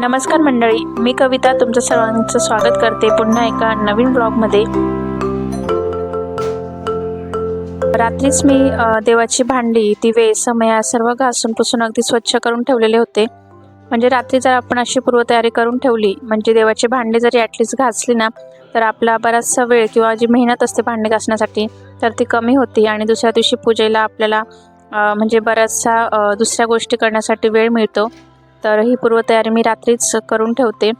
नमस्कार मंडळी मी कविता तुमचं सर्वांचं स्वागत करते पुन्हा एका नवीन ब्लॉगमध्ये. रात्रीच मी देवाची भांडी दिवे समया सर्व घासून पुसून अगदी स्वच्छ करून ठेवलेले होते. म्हणजे रात्री जर आपण अशी पूर्वतयारी करून ठेवली म्हणजे देवाची भांडी जरी ॲटलीस्ट घासली ना तर आपला बराचसा वेळ किंवा जी मेहनत असते भांडी घासण्यासाठी तर ती कमी होती आणि दुसऱ्या दिवशी पूजेला आपल्याला म्हणजे बराचसा दुसऱ्या गोष्टी करण्यासाठी वेळ मिळतो. तर ही पूर्वतयारी मी रात्रीच करून ठेवते.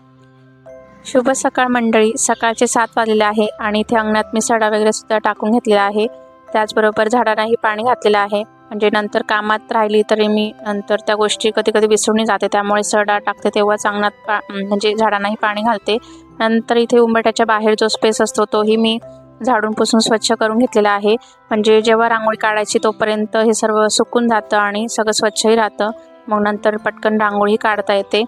शुभ सकाळ मंडळी. सकाळचे सात वाजलेले आहे आणि इथे अंगणात मी सडा वगैरे सुद्धा टाकून घेतलेला आहे. त्याचबरोबर झाडांनाही पाणी घातलेलं आहे. म्हणजे नंतर कामात राहिली तरी मी नंतर त्या गोष्टी कधी कधी विसरून जाते. त्यामुळे सडा टाकते तेव्हाच अंगणात पा म्हणजे झाडांनाही पाणी घालते. नंतर इथे उंबरट्याच्या बाहेर जो स्पेस असतो तोही मी झाडून पुसून स्वच्छ करून घेतलेला आहे. म्हणजे जेव्हा रांगोळी काढायची तोपर्यंत हे सर्व सुकून जातं आणि सगळं स्वच्छही राहतं. मग नंतर पटकन रांगोळी काढता येते.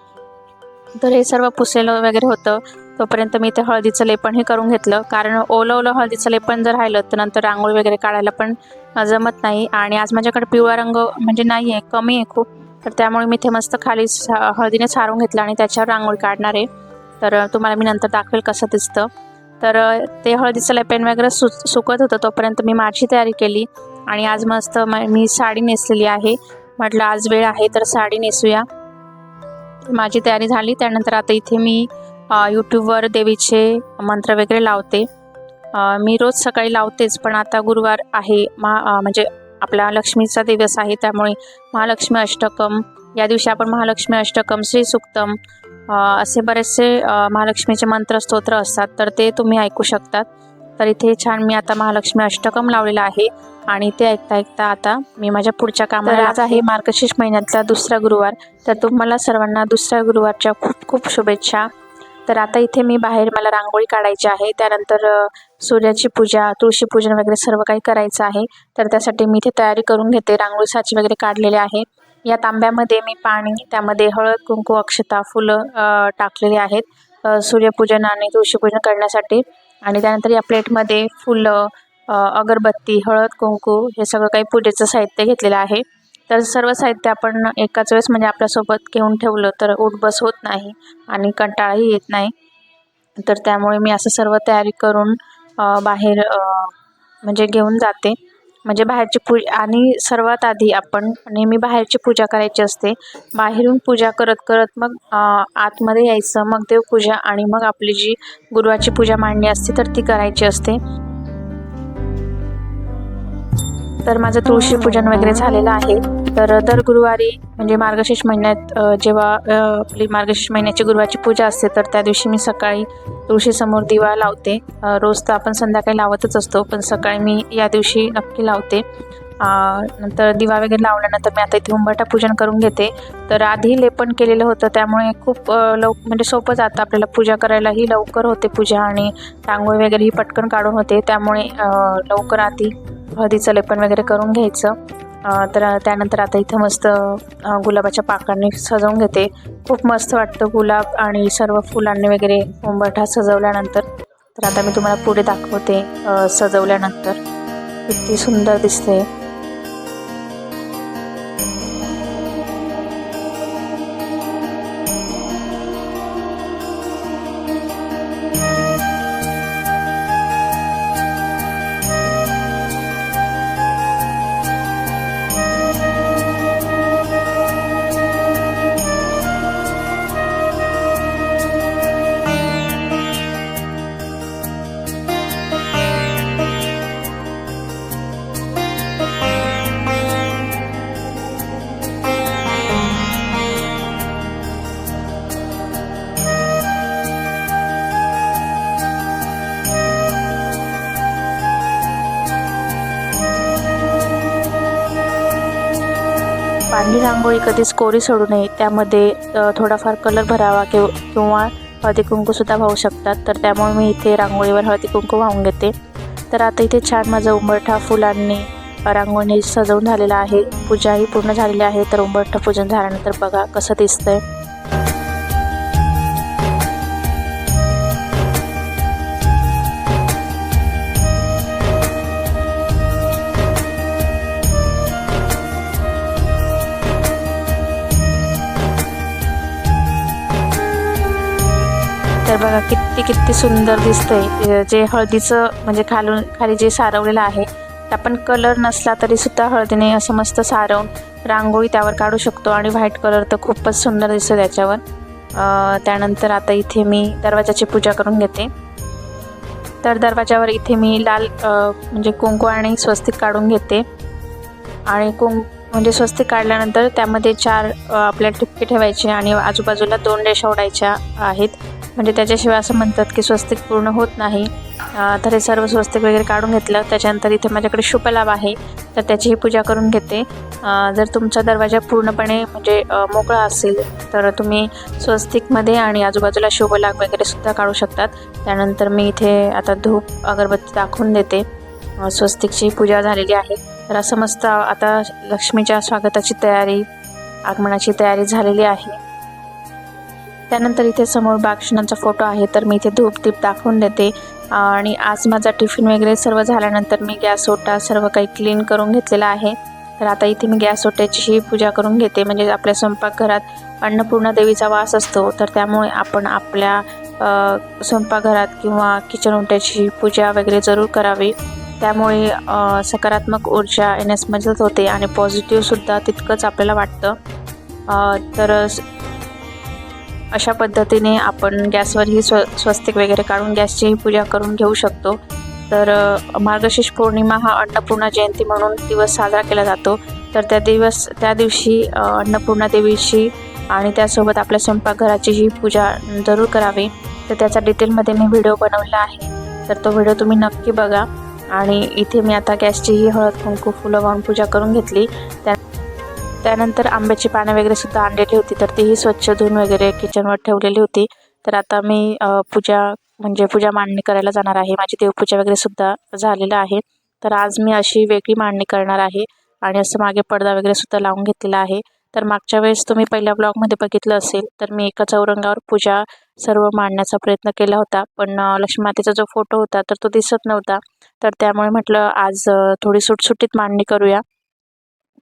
तर हे सर्व पुसेलं वगैरे होतं. तोपर्यंत मी इथे हळदीचं लेपणही करून घेतलं. कारण ओलं ओलं हळदीचं लेपण जर राहिलं तर नंतर रांगोळी वगैरे काढायला पण जमत नाही. आणि आज माझ्याकडे पिवळा रंग म्हणजे नाही आहे कमी आहे खूप. तर त्यामुळे मी इथे मस्त खाली सा हळदीने सारून घेतलं आणि त्याच्यावर रांगोळी काढणार आहे. तर तुम्हाला मी नंतर दाखवेल कसं दिसतं. तर ते हळदीचं लेपेन वगैरे सु सुकत होतं तोपर्यंत मी माझी तयारी केली. आणि आज मस्त म- मी साडी नेसलेली आहे. म्हटलं आज वेळ आहे तर साडी नेसूया. माझी तयारी झाली. त्यानंतर आता इथे मी यूट्यूबवर देवीचे मंत्र वगैरे लावते. मी रोज सकाळी लावतेच पण आता गुरुवार आहे. महा म्हणजे आपला लक्ष्मीचा दिवस आहे त्यामुळे महालक्ष्मी अष्टकम या दिवशी आपण महालक्ष्मी अष्टकम श्री सुक्तम असे बरेचसे महालक्ष्मीचे मंत्र स्तोत्र असतात तर ते तुम्ही ऐकू शकतात. तर इथे छान मी आता महालक्ष्मी अष्टकम लावलेलं आहे. आणि ते ऐकता ऐकता आता मी माझ्या पुढच्या कामाला आज आहे मार्गशीर्ष महिन्यातला दुसरा गुरुवार. तर तुम्हाला सर्वांना दुसऱ्या गुरुवारच्या खूप खूप शुभेच्छा. तर आता इथे मी बाहेर मला रांगोळी काढायची आहे. त्यानंतर सूर्याची पूजा तुळशी पूजन वगैरे सर्व काही करायचं आहे. तर त्यासाठी मी इथे तयारी करून घेते. रांगोळी साची वगैरे काढलेले आहे. या तांब्यामध्ये मी पाणी त्यामध्ये हळद कुंकू अक्षता फुलं टाकलेली आहेत. सूर्यपूजन आणि तुळशीपूजन करण्यासाठी. आणि त्यानंतर या प्लेटमध्ये फुलं अगरबत्ती हळद कुंकू हे सगळं काही पूजेचं साहित्य घेतलेलं आहे. तर सर्व साहित्य आपण एकाच वेळेस म्हणजे आपल्यासोबत घेऊन ठेवलं तर उठबस होत नाही आणि कंटाळाही येत नाही. तर त्यामुळे मी असं सर्व तयारी करून बाहेर म्हणजे घेऊन जाते. म्हणजे बाहेरची पू आणि सर्वात आधी आपण नेहमी बाहेरची पूजा करायची असते. बाहेरून पूजा करत करत मग आतमध्ये यायचं मग देवपूजा आणि मग आपली जी गुरुवाची पूजा मांडणी असते तर ती करायची असते. तर माझं तुळशी पूजन वगैरे झालेलं आहे. तर दर गुरुवारी म्हणजे मार्गशीर्ष महिन्यात जेव्हा आपली मार्गशीर्ष महिन्याची गुरुवारची पूजा असते तर त्या दिवशी मी सकाळी तुळशीसमोर दिवा लावते. रोज तर आपण संध्याकाळी लावतच असतो पण सकाळी मी या दिवशी नक्की लावते. नंतर दिवा वगैरे लावल्यानंतर मी आता इथे उंबरठा पूजन करून घेते. तर आधी लेपन केलेलं होतं त्यामुळे खूप लव म्हणजे सोपं जातं आपल्याला पूजा करायलाही. लवकर होते पूजा आणि रांगोळी वगैरे ही पटकन काढून होते त्यामुळे लवकर आधी हळदीचं लेपन वगैरे करून घ्यायचं. तर त्यानंतर आता इथं मस्त गुलाबाच्या पाकांनी सजवून घेते. खूप मस्त वाटतं गुलाब आणि सर्व फुलांनी वगैरे उंबरठा सजवल्यानंतर. तर आता मी तुम्हाला पुढे दाखवते सजवल्यानंतर. किती सुंदर दिसते रांगोळी कधीच कोरी सोडू नये त्यामध्ये थोडाफार कलर भरावा किंवा किंवा हळदी कुंकूसुद्धा वाहू शकतात. तर त्यामुळे मी इथे रांगोळीवर हळदी कुंकू वाहून घेते. तर आता इथे छान माझा उंबरठा फुलांनी रांगोळी रांगोळीने सजवून झालेला आहे. पूजाही पूर्ण झालेली आहे. तर उंबरठा पूजन झाल्यानंतर बघा कसं दिसतंय. किती किती सुंदर दिसतंय. जे हळदीचं म्हणजे खालून खाली जे सारवलेलं आहे आपण कलर नसला तरी सुद्धा हळदीने असं मस्त सारवून रांगोळी त्यावर काढू शकतो आणि व्हाईट कलर तर खूपच सुंदर दिसतो त्याच्यावर. त्यानंतर आता इथे मी दरवाजाची पूजा करून घेते. तर दरवाजावर इथे मी लाल म्हणजे कुंकू आणि स्वस्तिक काढून घेते. आणि कुंक म्हणजे स्वस्तिक काढल्यानंतर त्यामध्ये चार आपल्या ठिपके ठेवायचे आणि आजूबाजूला दोन रेषा ओढायच्या आहेत. म्हणजे त्याच्याशिवाय असं म्हणतात की स्वस्तिक पूर्ण होत नाही. तर हे सर्व स्वस्तिक वगैरे काढून घेतलं. त्याच्यानंतर इथे माझ्याकडे शुभलाभ आहे. तर त्याचीही पूजा करून घेते. जर तुमचा दरवाजा पूर्णपणे म्हणजे मोकळा असेल तर तुम्ही स्वस्तिकमध्ये आणि आजूबाजूला शुभलाभ वगैरे सुद्धा काढू शकतात. त्यानंतर मी इथे आता धूप अगरबत्ती दाखवून देते. स्वस्तिकची पूजा झालेली आहे. तर असं मस्त आता लक्ष्मीच्या स्वागताची तयारी आगमनाची तयारी झालेली आहे. त्यानंतर इथे समोर बागक्षणाचा फोटो आहे तर मी इथे धूप दीप दाखवून देते. आणि आज माझा टिफिन वगैरे सर्व झाल्यानंतर मी गॅस ओटा सर्व काही क्लीन करून घेतलेला आहे. तर आता इथे मी गॅस ओट्याचीही पूजा करून घेते म्हणजे आपल्या स्वयंपाकघरात अन्नपूर्णा देवीचा वास असतो. तर त्यामुळे आपण आपल्या स्वयंपाकघरात किंवा किचन ओट्याची पूजा वगैरे जरूर करावी. त्यामुळे सकारात्मक ऊर्जा येण्यास मदत होते आणि पॉझिटिव्हसुद्धा तितकंच आपल्याला वाटतं. तर अशा पद्धतीने आपण गॅसवरही स्व स्वस्तिक वगैरे काढून गॅसचीही पूजा करून घेऊ शकतो. तर मार्गशीर्ष पौर्णिमा हा अन्नपूर्णा जयंती म्हणून दिवस साजरा केला जातो. तर त्या दिवस त्या दिवशी अन्नपूर्णा देवीची आणि त्यासोबत आपल्या स्वयंपाकघराचीही पूजा जरूर करावी. तर त्याचा डिटेलमध्ये मी व्हिडिओ बनवला आहे. तर तो व्हिडिओ तुम्ही नक्की बघा. आणि इथे मी आता गॅसचीही हळद कुंकू फुलं वाहून पूजा करून घेतली. त्या त्यानंतर आंब्याची पानं वगैरे सुद्धा आणलेली होती तर तीही स्वच्छ धुवून वगैरे किचनवर ठेवलेली होती. तर आता मी पूजा म्हणजे पूजा मांडणी करायला जाणार आहे. माझी देवपूजा वगैरे सुद्धा झालेलं आहे. तर आज मी अशी वेगळी मांडणी करणार आहे आणि असं मागे पडदा वगैरे सुद्धा लावून घेतलेला आहे. तर मागच्या वेळेस तुम्ही पहिल्या ब्लॉगमध्ये बघितलं असेल तर मी एका चौरंगावर पूजा सर्व मांडण्याचा प्रयत्न केला होता. पण लक्ष्मी मातेचा जो फोटो होता तर तो दिसत नव्हता. तर त्यामुळे म्हटलं आज थोडी सुटसुटीत मांडणी करूया.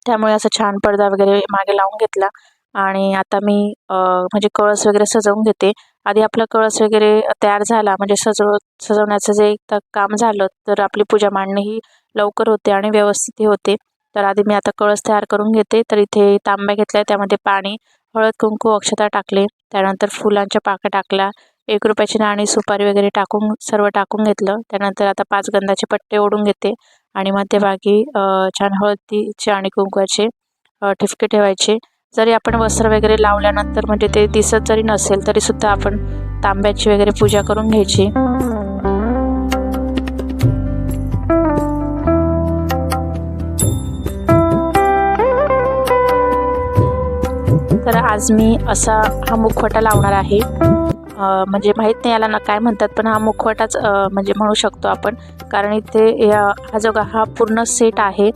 त्यामुळे असा छान पडदा वगैरे मागे लावून घेतला. आणि आता मी म्हणजे कळस वगैरे सजवून घेते. आधी आपला कळस वगैरे तयार झाला म्हणजे सजव सजवण्याचं जे एक काम झालं तर आपली पूजा मांडणी ही लवकर होते आणि व्यवस्थितही होते. तर आधी मी आता कळस तयार करून घेते. तर इथे तांब्या घेतल्या त्यामध्ये पाणी हळद कुंकू अक्षता टाकले. त्यानंतर फुलांच्या पाकं टाकल्या. एक रुपयाची नाणी सुपारी वगैरे टाकून सर्व टाकून घेतलं. त्यानंतर आता पाच गंधाचे पट्टे ओढून घेते. आणि मध्यभागी छान हळदीचे आणि कुंकवाचे ठिपके ठेवायचे. जरी आपण वस्त्र वगैरे लावल्यानंतर म्हणजे ते दिसत जरी नसेल तरी सुद्धा आपण तांब्याची वगैरे पूजा करून घ्यायची. तर आज मी असा हा मुखवटा लावणार आहे. म्हणजे माहीत नाही याला ना काय म्हणतात पण हा मुखवटाच म्हणजे म्हणू शकतो आपण. कारण इथे या हा जो हा पूर्ण सेट आहे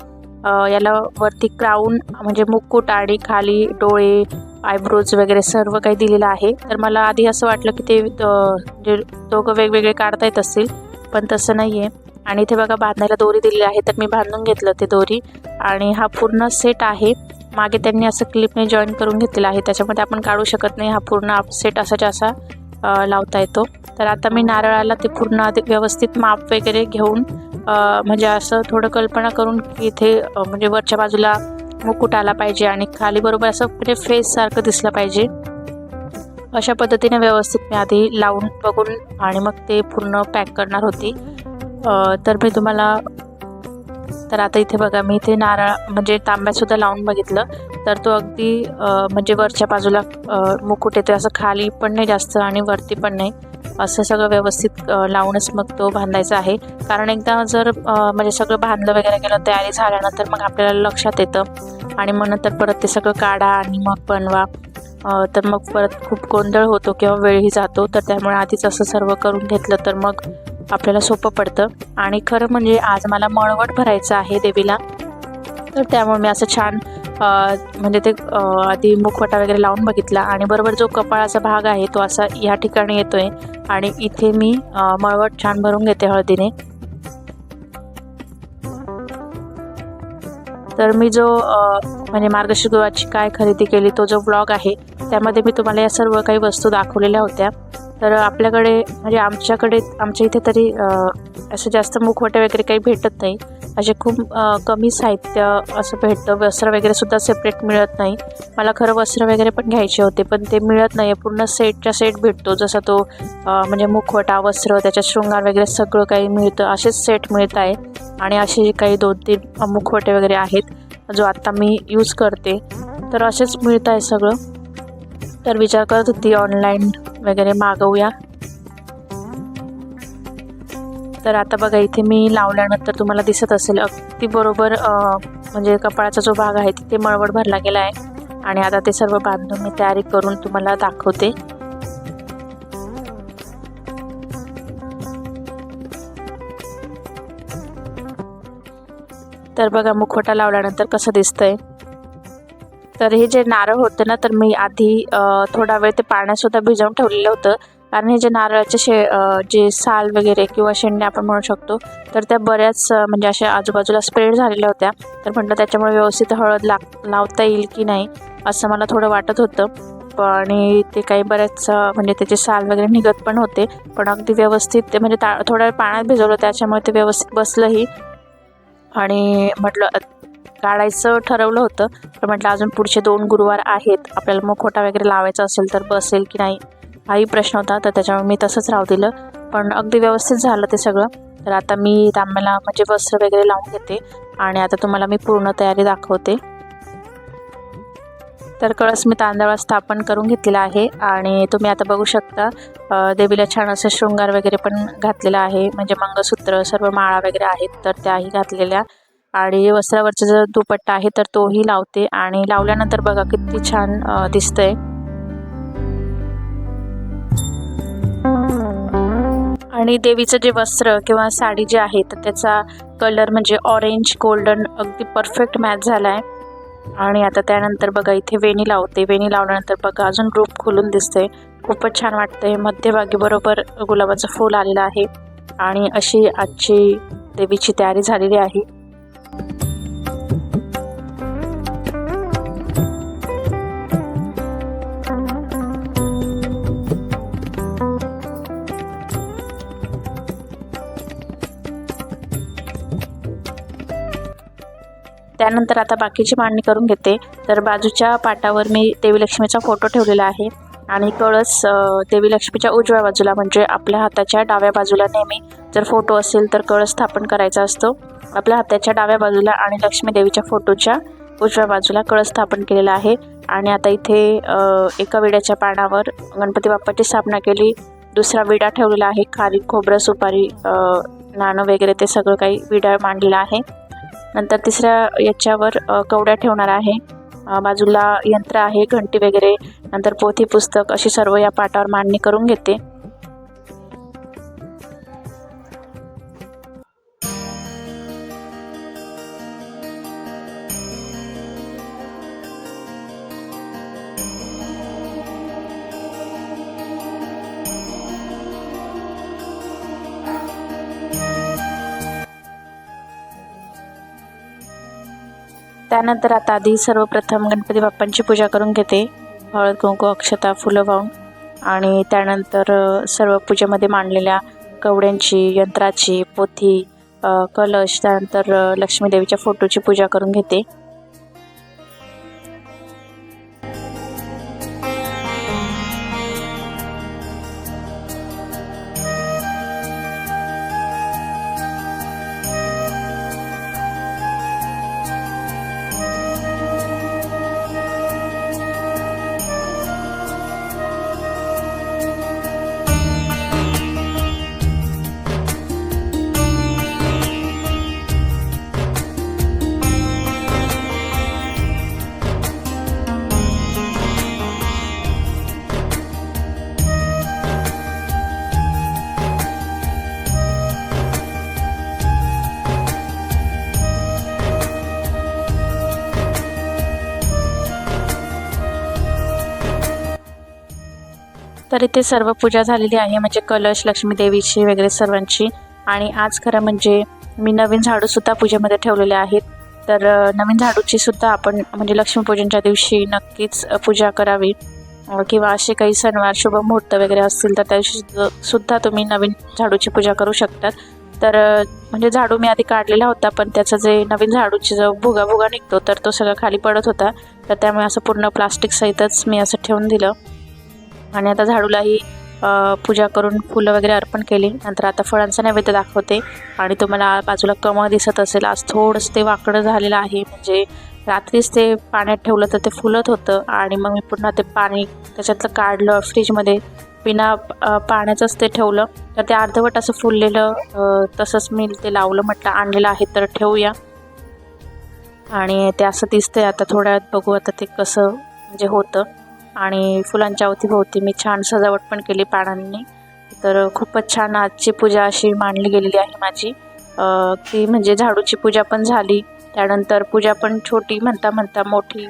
याला वरती क्राऊन म्हणजे मुकुट आणि खाली डोळे आयब्रोज वगैरे सर्व काही दिलेलं आहे. तर मला आधी असं वाटलं की ते म्हणजे दोघं वेगवेगळे काढता येत असतील पण तसं नाही आहे आणि इथे बघा बांधायला दोरी दिलेली आहे तर मी बांधून घेतलं ते दोरी. आणि हा पूर्ण सेट आहे. मागे त्यांनी असं क्लिपने जॉईन करून घेतलेलं आहे. त्याच्यामध्ये आपण काढू शकत नाही. हा पूर्ण सेट असाच्या असा लावता येतो. तर आता मी नारळाला ते पूर्ण आधी व्यवस्थित माप वगैरे घेऊन म्हणजे असं थोडं कल्पना करून की इथे म्हणजे वरच्या बाजूला मुकुट आला पाहिजे आणि खाली बरोबर असं म्हणजे फेससारखं दिसलं पाहिजे. अशा पद्धतीने व्यवस्थित मी आधी लावून बघून आणि मग ते पूर्ण पॅक करणार होती. तर मी तुम्हाला तर आता इथे बघा मी इथे नारळ म्हणजे तांब्यासुद्धा लावून बघितलं. तर तो अगदी म्हणजे वरच्या बाजूला मुकुट येतो असं खाली पण नाही जास्त आणि वरती पण नाही. असं सगळं व्यवस्थित लावूनच मग तो बांधायचा आहे. कारण एकदा जर म्हणजे सगळं बांधलं वगैरे गेलं तयारी झाल्यानंतर मग आपल्याला लक्षात येतं. आणि मग नंतर परत ते सगळं काढा आणि मग बनवा. तर मग परत खूप गोंधळ होतो किंवा वेळही जातो. तर त्यामुळे आधीच असं सर्व करून घेतलं तर मग आपल्याला सोपं पडतं. आणि खरं म्हणजे आज मला मळवट भरायचं आहे देवीला. तर त्यामुळे मी असं छान म्हणजे ते आधी मुखवटा वगैरे लावून बघितला. आणि बरोबर जो कपाळाचा भाग आहे तो असा या ठिकाणी येतोय. आणि इथे मी मळवट छान भरून घेते हळदीने. तर मी जो म्हणजे मार्गशीर्ष काय खरेदी केली तो जो ब्लॉग आहे त्यामध्ये मी तुम्हाला या सर्व काही वस्तू दाखवलेल्या होत्या. तर आपल्याकडे म्हणजे आमच्याकडे आमच्या इथे तरी असं जास्त मुखवटे वगैरे काही भेटत नाही. असे खूप कमी साहित्य असं भेटतं. वस्त्र वगैरे सुद्धा सेपरेट मिळत नाही. मला खरं वस्त्र वगैरे पण घ्यायचे होते पण ते मिळत नाही पूर्ण सेटच्या सेट भेटतो. जसा तो म्हणजे मुखवटा वस्त्र त्याच्यात शृंगार वगैरे सगळं काही मिळतं. असेच सेट मिळत आहे. आणि असे काही दोन तीन मुखवटे वगैरे आहेत जो आत्ता मी यूज करते. तर असेच मिळत आहे सगळं. तर विचार करत होती ऑनलाईन वगैरे मागवूया. तर आता बघा इथे मी लावल्यानंतर तुम्हाला दिसत असेल अगदी बरोबर म्हणजे कपाळाचा जो भाग आहे तिथे मळवड भरला गेला आहे. आणि आता ते सर्व बांधून मी तयारी करून तुम्हाला दाखवते. तर बघा मुखवटा लावल्यानंतर कसं दिसतंय. तर हे जे नारळ होतं ना तर मी आधी थोडा वेळ ते पाण्यातसुद्धा भिजवून ठेवलेलं होतं. कारण हे जे नारळाचे शे जे साल वगैरे किंवा शेंड्या आपण म्हणू शकतो तर त्या बऱ्याच म्हणजे अशा आजूबाजूला स्प्रेड झालेल्या होत्या. तर म्हटलं त्याच्यामुळे व्यवस्थित हळद लाग लावता येईल की नाही असं मला थोडं वाटत होतं. आणि ते काही बऱ्याच म्हणजे त्याचे साल वगैरे निघत पण होते. पण अगदी व्यवस्थित ते म्हणजे ता थोड्या वेळ पाण्यात भिजवलं त्याच्यामुळे ते व्यवस्थित बसलंही. आणि म्हटलं काढायचं ठरवलं होतं. पण म्हटलं अजून पुढचे दोन गुरुवार आहेत. आपल्याला मुखवटा वगैरे लावायचा असेल तर बसेल की नाही? हाही प्रश्न होता. तर त्याच्यामुळे मी तसंच राहू दिलं. पण अगदी व्यवस्थित झालं ते सगळं. तर आता मी तांब्याला म्हणजे वस्त्र वगैरे लावून घेते. आणि आता तुम्हाला मी पूर्ण तयारी दाखवते. तर कळस मी तांदळात स्थापन करून घेतलेला आहे. आणि तुम्ही आता बघू शकता देवीला छान असं शृंगार वगैरे पण घातलेला आहे. म्हणजे मंगळसूत्र सर्व माळा वगैरे आहेत. तर त्याही घातलेल्या. आणि वस्त्रावरचा जो दुपट्टा आहे तर तोही लावते. आणि लावल्यानंतर बघा किती छान दिसतंय. आणि देवीचं जे वस्त्र किंवा साडी जी आहे तर त्याचा कलर म्हणजे ऑरेंज गोल्डन अगदी परफेक्ट मॅच झाला आहे आणि आता त्यानंतर बघा इथे वेणी लावते. वेणी लावल्यानंतर बघा अजून रूप खुलून दिसते खूपच छान वाटते मध्यभागी बरोबर गुलाबाचं फूल आलेलं आहे. आणि अशी आजची देवीची तयारी झालेली आहे. त्यानंतर आता बाकीची मांडणी करून घेते. तर बाजूच्या पाटावर मी देवी लक्ष्मीचा फोटो ठेवलेला आहे. आणि कळस देवी लक्ष्मीच्या उजव्या बाजूला म्हणजे आपल्या हाताच्या डाव्या बाजूला नेहमी जर फोटो असेल तर कळस स्थापन करायचा असतो. आपल्या हाताच्या डाव्या बाजूला आणि लक्ष्मी देवीच्या फोटोच्या उजव्या बाजूला कळस स्थापन केलेला आहे. आणि आता इथे एका विड्याच्या पानावर गणपती बाप्पाची स्थापना केली. दुसरा विडा ठेवलेला आहे. खारी खोबरं सुपारी नाणं वगैरे ते सगळं काही विडा मांडलेला आहे. नंतर तिसऱ्या याच्यावर कवड्या ठेवणार आहे. बाजूला यंत्र आहे घंटी वगैरे. नंतर पोथी पुस्तक अशी सर्व या पाटावर मांडणी करून घेते. त्यानंतर आता आधी सर्वप्रथम गणपती बाप्पांची पूजा करून घेते. हळद कुंकू अक्षता फुलं वाहून. आणि त्यानंतर सर्व पूजेमध्ये मांडलेल्या कवड्यांची यंत्राची पोथी कलश त्यानंतर लक्ष्मीदेवीच्या फोटोची पूजा करून घेते. इथे सर्व पूजा झालेली आहे म्हणजे कलश लक्ष्मी देवीची वगैरे सर्वांची. आणि आज खरं म्हणजे मी नवीन झाडूसुद्धा पूजेमध्ये ठेवलेले आहेत. तर नवीन झाडूची सुद्धा आपण म्हणजे लक्ष्मीपूजनच्या दिवशी नक्कीच पूजा करावी. किंवा असे काही सणवार शुभ मुहूर्त वगैरे असतील तर त्या दिवशी सुद्धा- तुम्ही नवीन झाडूची पूजा करू शकतात. तर म्हणजे झाडू मी आधी काढलेला होता पण त्याचं जे नवीन झाडूची जो भुगा भुगा निघतो तर तो सगळा खाली पडत होता. तर त्यामुळे असं पूर्ण प्लास्टिक सहितच मी असं ठेवून दिलं. आणि आता झाडूलाही पूजा करून फुलं वगैरे अर्पण केली. नंतर आता फळांचा नैवेद्य दाखवते. आणि तुम्हाला बाजूला कमळ दिसत असेल आज थोडंसं ते वाकडं झालेलं आहे. म्हणजे रात्रीच ते पाण्यात ठेवलं तर ते फुलत होतं. आणि मग मी पुन्हा ते पाणी त्याच्यातलं काढलं फ्रीजमध्ये. बिना पाण्याचंच ते ठेवलं. तर ते अर्धवट असं फुललेलं तसंच मी ते लावलं म्हटलं आणलेलं आहे तर ठेवूया. आणि ते असं दिसतंय. आता थोड्या बघू आता ते कसं म्हणजे होतं. आणि फुलांच्या अवतीभोवती मी छान सजावट पण केली पानांनी. तर खूपच छान आजची पूजा अशी मांडली गेलेली आहे माझी. ती म्हणजे झाडूची पूजा पण झाली. त्यानंतर पूजा पण छोटी म्हणता म्हणता मोठी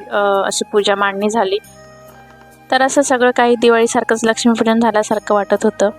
अशी पूजा मांडणी झाली. तर असं सगळं काही दिवाळीसारखंच लक्ष्मीपूजन झाल्यासारखं वाटत होतं.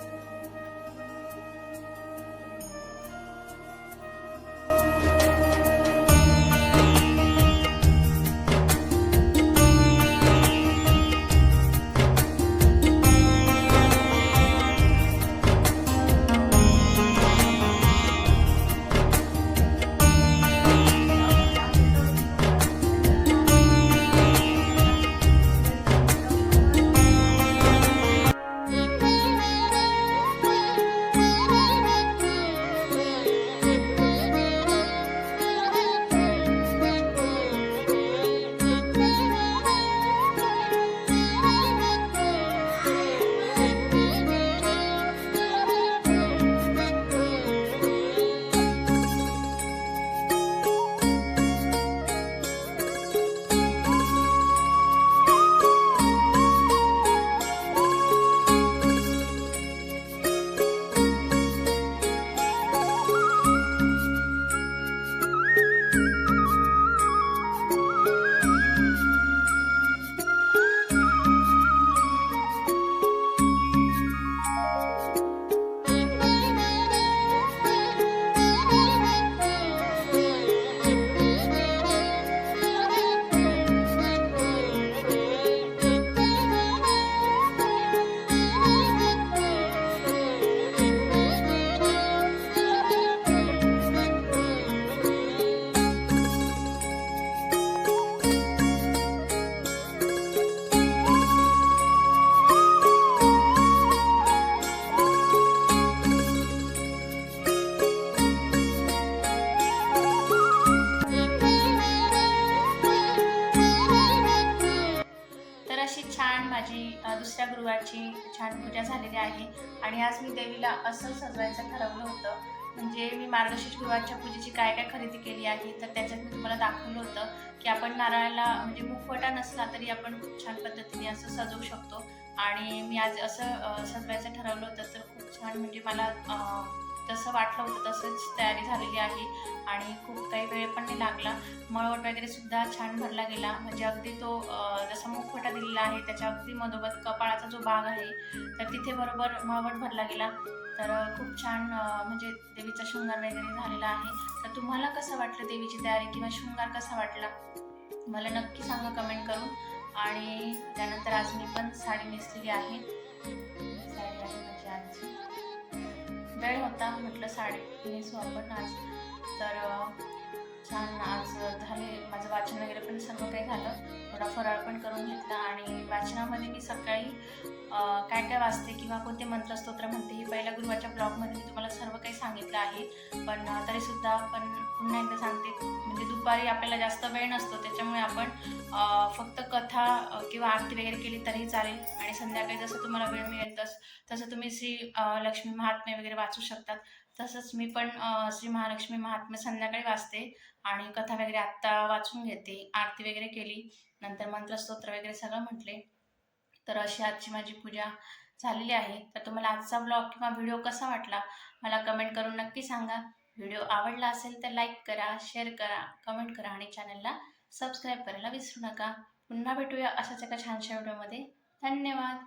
गुरुवारची छान पूजा झालेली आहे. आणि आज मी देवीला असं सजवायचं ठरवलं होतं. म्हणजे मी मार्गशीर्ष गुरुवारच्या पूजेची काय काय खरेदी केली आहे तर त्याच्यात मी तुम्हाला दाखवलं होतं की आपण नारळाला म्हणजे मुखवटा नसला तरी आपण खूप छान पद्धतीने असं सजवू शकतो. आणि मी आज असं सजवायचं ठरवलं होतं तर खूप छान म्हणजे मला जसं वाटलं होतं तसंच तयारी झालेली आहे आणि खूप काही वेळ पण नाही लागला. मळवट वगैरे सुद्धा छान भरला गेला. म्हणजे अगदी तो जसा मुखवटा दिलेला आहे त्याच्या अगदी मधोमध कपाळाचा जो भाग आहे तर तिथे बरोबर मळवट भरला गेला. तर खूप छान म्हणजे देवीचा शृंगार वगैरे झालेला आहे. तर तुम्हाला कसं वाटलं देवीची तयारी किंवा शृंगार कसा वाटला? मला नक्की सांगा कमेंट करून. आणि त्यानंतर आज मी पण साडी नेसलेली आहे. वेळ होता म्हटलं साडी नेसू आपण आज तर छान आज झाले. माझं वाचन वगैरे पण सर्व काही झालं. थोडा फराळ पण करून घेतला आणि वाचनामध्ये मी सकाळी काय काय वाचते किंवा कोणते मंत्रस्तोत्र म्हणते हे पहिल्या गुरुवाच्या ब्लॉगमध्ये मी तुम्हाला सर्व काही सांगितलं आहे. पण तरीसुद्धा पण पुन्हा एकदा सांगते म्हणजे दुपारी आपल्याला जास्त वेळ नसतो. त्याच्यामुळे आपण फक्त कथा किंवा आरती वगैरे केली तरीही चालेल. आणि संध्याकाळी जसं तुम्हाला वेळ मिळेल तसं तसं तुम्ही श्री लक्ष्मी महात्मे वगैरे वाचू शकतात. तसंच मी पण श्री महालक्ष्मी महात्म्य संध्याकाळी वाचते आणि कथा वगैरे आत्ता वाचून घेते आरती वगैरे केली नंतर मंत्रस्तोत्र वगैरे सगळं म्हटले. तर अशी आजची माझी पूजा झालेली आहे. तर तुम्हाला आजचा ब्लॉग किंवा व्हिडिओ कसा वाटला मला कमेंट करून नक्की सांगा. व्हिडिओ आवडला असेल तर लाईक करा शेअर करा कमेंट करा आणि चॅनलला सबस्क्राईब करायला विसरू नका. पुन्हा भेटूया अशाच एका छानशा व्हिडिओमध्ये. धन्यवाद!